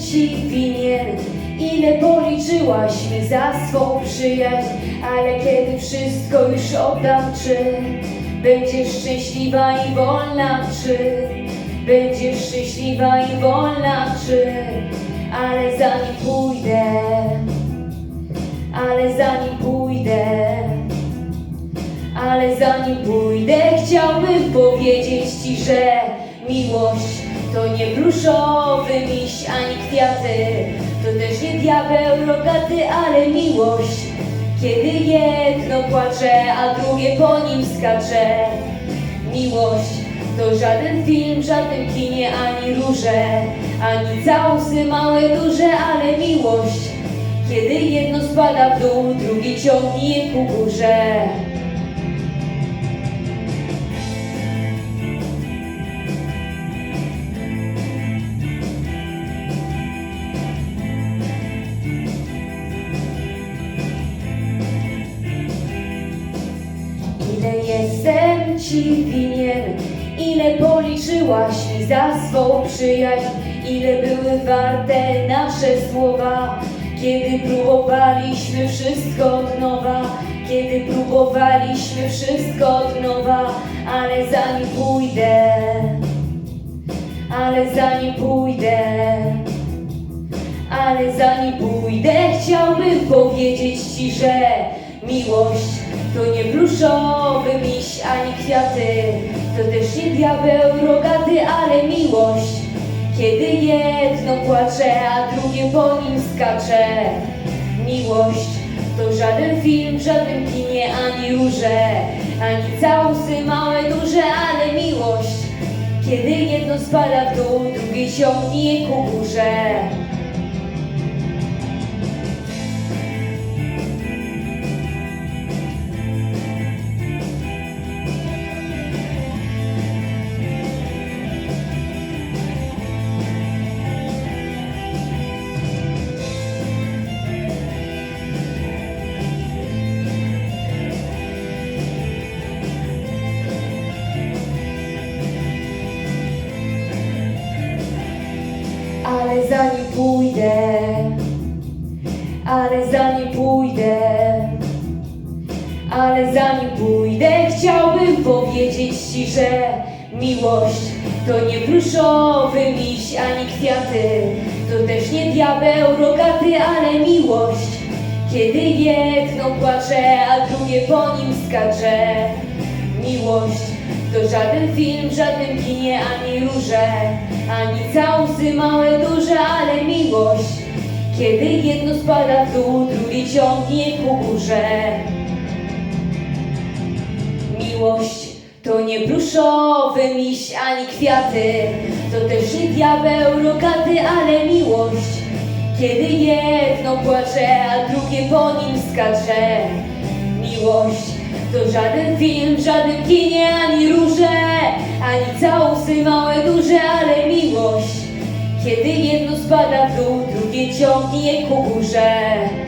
ci winien. Ile policzyłaś mi za swą przyjaźń Ale kiedy wszystko już oddam, czy Będziesz szczęśliwa i wolna, czy Będziesz szczęśliwa i wolna, czy Ale zanim pójdę Ale zanim pójdę ale zanim pójdę, chciałbym powiedzieć ci, że miłość to nie pluszowy miś ani kwiaty, to też nie diabeł rogaty, ale miłość. Kiedy jedno płacze, a drugie po nim skacze. Miłość to żaden film, żaden kinie, ani róże, ani całusy małe, duże, ale miłość. Kiedy jedno spada w dół, drugie ciągnie ku górze. Winien, ile policzyłaś za swą przyjaźń, ile były warte nasze słowa, kiedy próbowaliśmy wszystko od nowa, kiedy próbowaliśmy wszystko od nowa, ale zanim pójdę, ale zanim pójdę, ale zanim pójdę, chciałbym powiedzieć ci, że miłość to nie pluszowy miś ani kwiaty, to też nie diabeł rogaty, ale miłość. Kiedy jedno płacze, a drugie po nim skacze. Miłość to żaden film, żaden kinie, ani róże, ani całusy małe, duże, ale miłość. Kiedy jedno spada w dół, drugie ciągnie ku górze. Ale zanim pójdę, ale zanim pójdę, ale zanim pójdę, chciałbym powiedzieć ci, że miłość to nie pluszowy miś ani kwiaty, to też nie diabeł rogaty, ale miłość. Kiedy jedno płacze, a drugie po nim skacze. Miłość to żaden film, żaden kinie, ani róże, ani całusy małe, duże, ale miłość. Kiedy jedno spada w dół, drugie ciągnie ku górze. Miłość to nie pluszowy miś ani kwiaty, to też nie diabeł rogaty, ale miłość. Kiedy jedno płacze, a drugie po nim skacze. Miłość to żaden film, żaden kinie, ani róże, ani całusy małe, duże, ale miłość. Kiedy jedno spada w dół, drugie ciągnie ku górze.